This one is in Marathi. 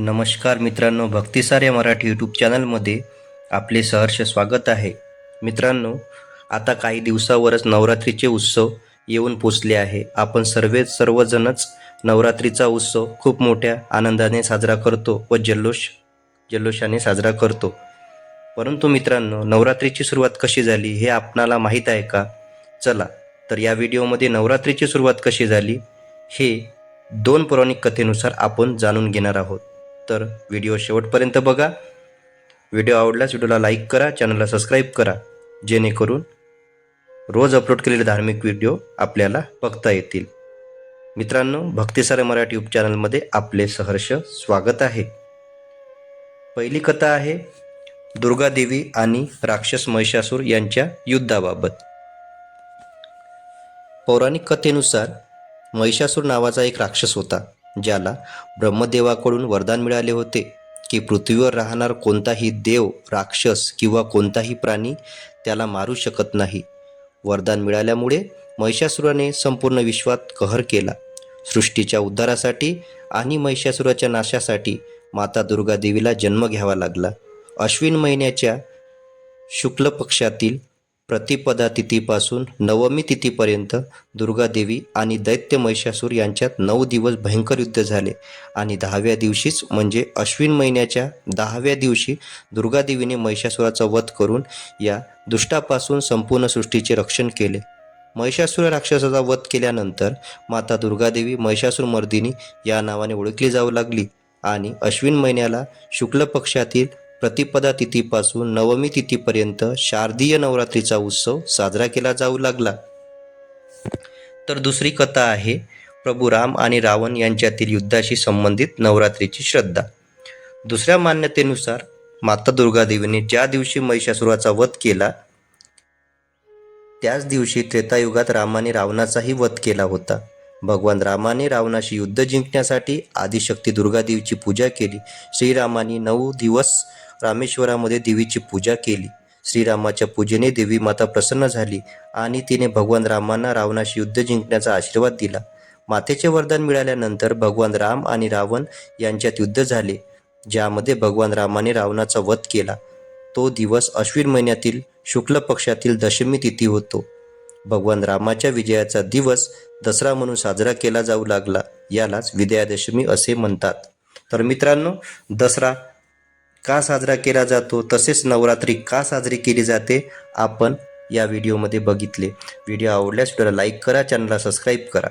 नमस्कार मित्रांनो भक्तिसार या मराठी यूट्यूब चॅनलमध्ये आपले सहर्ष स्वागत आहे. मित्रांनो आता काही दिवसावरच नवरात्रीचे उत्सव येऊन पोचले आहे. आपण सर्व सर्वजणच नवरात्रीचा उत्सव खूप मोठ्या आनंदाने साजरा करतो व जल्लोष जल्लोषाने साजरा करतो. परंतु मित्रांनो नवरात्रीची सुरुवात कशी झाली हे आपणाला माहीत आहे का? चला तर या व्हिडिओमध्ये नवरात्रीची सुरुवात कशी झाली हे दोन पौराणिक कथेनुसार आपण जाणून घेणार आहोत. तर व्हिडिओ शेवटपर्यंत बघा. व्हिडिओ आवडल्यास व्हिडिओला लाईक करा चॅनलला सबस्क्राईब करा. जेणेकरून रोज अपलोड केलेले धार्मिक व्हिडिओ आपल्याला बघता येतील. मित्रांनो भक्तिसारे मराठी यूट्यूब चॅनलमध्ये आपले सहर्ष स्वागत आहे. पहिली कथा आहे दुर्गादेवी आणि राक्षस महिषासूर यांच्या युद्धाबाबत. पौराणिक कथेनुसार महिषासूर नावाचा एक राक्षस होता. ज्याला ब्रह्मदेवाकडून वरदान मिळाले होते की पृथ्वीवर राहणार कोणताही देव राक्षस किंवा कोणताही प्राणी त्याला मारू शकत नाही. वरदान मिळाल्यामुळे महिषासुराने संपूर्ण विश्वात कहर केला. सृष्टीच्या उद्धारासाठी आणि महिषासुराच्या नाशासाठी माता दुर्गा देवीला जन्म घ्यावा लागला. अश्विन महिन्याच्या शुक्ल पक्षातील प्रतिपदा तिथीपासून नवमी तिथीपर्यंत दुर्गादेवी आणि दैत्य महिषासूर यांच्यात नऊ दिवस भयंकर युद्ध झाले. आणि दहाव्या दिवशीच म्हणजे अश्विन महिन्याच्या दहाव्या दिवशी दुर्गादेवीने महिषासुराचा वध करून या दुष्टापासून संपूर्ण सृष्टीचे रक्षण केले. महिषासुर राक्षसाचा वध केल्यानंतर माता दुर्गादेवी महिषासूरमर्दिनी या नावाने ओळखली जाऊ लागली आणि अश्विन महिन्याला शुक्ल पक्षातील प्रतिपदा तिथीपासून नवमी तिथीपर्यंत शारदीय नवरात्रीचा उत्सव साजरा केला जाऊ लागला. तर दुसरी कथा आहे प्रभू राम आणि रावण यांच्यातील युद्धाशी संबंधित नवरात्रीची श्रद्धा. दुसऱ्या मान्यतेनुसार माता दुर्गादेवीने ज्या दिवशी महिषासुराचा वध केला त्याच दिवशी त्रेतायुगात रामाने रावणाचाही वध केला होता. भगवान रामाने रावणाशी युद्ध जिंकण्यासाठी आदिशक्ती दुर्गादेवीची पूजा केली. श्रीरामाने नऊ दिवस रामेश्वरामध्ये देवीची पूजा केली. श्रीरामाच्या पूजेने देवी माता प्रसन्न झाली आणि तिने भगवान रामांना रावणाशी युद्ध जिंकण्याचा आशीर्वाद दिला. मातेचे वरदान मिळाल्यानंतर भगवान राम आणि रावण यांच्यात युद्ध झाले ज्यामध्ये भगवान रामाने रावणाचा वध केला. तो दिवस अश्विन महिन्यातील शुक्ल पक्षातील दशमी तिथी होतो. भगवान रामाच्या विजयाचा दिवस दसरा म्हणून साजरा केला जाऊ लागला यालाच विजयादशमी असे म्हणतात. तर मित्रांनो दसरा का साजरा केला जातो तसेच नवरात्री का साजरी केली जाते आपण या व्हिडिओमध्ये बघितले. व्हिडिओ आवडल्यास व्हिडिओला लाईक करा चॅनलला सबस्क्राईब करा.